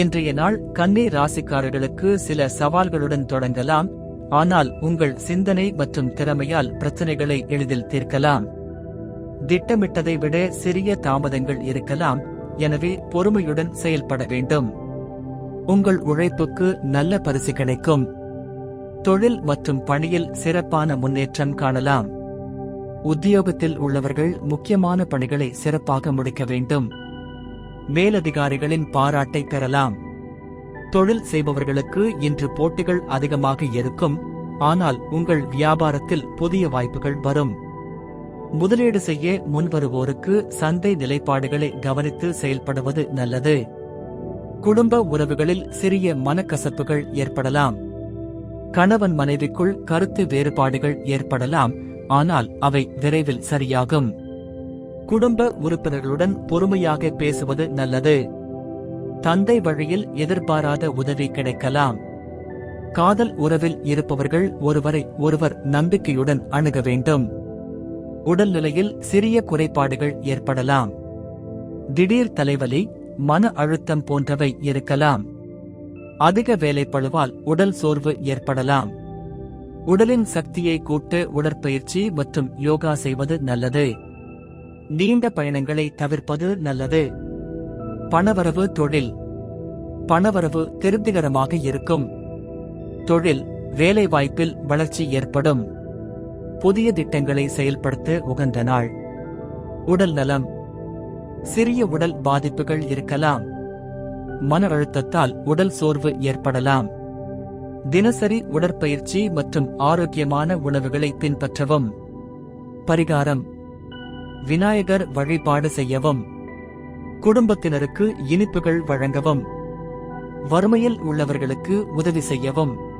இன்றைய நாள் கன்னி ராசிக்காரர்களுக்கு சில சவால்களுடன் தொடங்கலாம். ஆனால் உங்கள் சிந்தனை மற்றும் திறமையால் பிரச்சனைகளை எளிதில் தீர்க்கலாம். திட்டமிட்டதை விட சிறிய தாமதங்கள் இருக்கலாம். எனவே பொறுமையுடன் செயல்பட வேண்டும். உங்கள் உழைப்புக்கு நல்ல பரிசு கிடைக்கும். தொழில் மற்றும் பணியில் சிறப்பான முன்னேற்றம் காணலாம். உத்தியோகத்தில் உள்ளவர்கள் முக்கியமான பணிகளை சிறப்பாக முடிக்க வேண்டும். மேலதிகாரிகளின் பாராட்டை பெறலாம். தொழில் செய்பவர்களுக்கு இன்று போட்டிகள் அதிகமாக இருக்கும். ஆனால் உங்கள் வியாபாரத்தில் புதிய வாய்ப்புகள் வரும். முதலீடு செய்ய முன்வருவோருக்கு சந்தை நிலைப்பாடுகளை கவனித்து செயல்படுவது நல்லது. குடும்ப உறவுகளில் சிறிய மனக்கசப்புகள் ஏற்படலாம். கணவன் மனைவிக்குள் கருத்து வேறுபாடுகள் ஏற்படலாம். ஆனால் அவை விரைவில் சரியாகும். குடும்ப உறுப்பினர்களுடன் பொறுமையாக பேசுவது நல்லது. தந்தை வழியில் எதிர்பாராத உதவி கிடைக்கலாம். காதல் உறவில் இருப்பவர்கள் ஒருவரை ஒருவர் நம்பிக்கையுடன் அணுக வேண்டும். உடல்நிலையில் சிறிய குறைபாடுகள் ஏற்படலாம். திடீர் தலைவலி மன அழுத்தம் போன்றவை இருக்கலாம். அதிக வேலைப்பழுவால் உடல் சோர்வு ஏற்படலாம். உடலின் சக்தியை கூட்டு உடற்பயிற்சி மற்றும் யோகா செய்வது நல்லது. நீண்ட பயணங்களை தவிர்ப்பது நல்லது. பணவரவு தொழில். பணவரவு திருப்திகரமாக இருக்கும். தொழில் வேலைவாய்ப்பில் வளர்ச்சி ஏற்படும். புதிய திட்டங்களை செயல்படுத்த உகந்த நாள். உடல் நலம். சிறிய உடல் பாதிப்புகள் இருக்கலாம். மன அழுத்தத்தால் உடல் சோர்வு ஏற்படலாம். தினசரி உடற்பயிற்சி மற்றும் ஆரோக்கியமான உணவுகளை பின்பற்றவும். பரிகாரம். விநாயகர் வழிபாடு செய்யவும் குடும்பத்தினருக்கு இனிப்புகள் வழங்கவும் வறுமையில் உள்ளவர்களுக்கு உதவி செய்யவும்.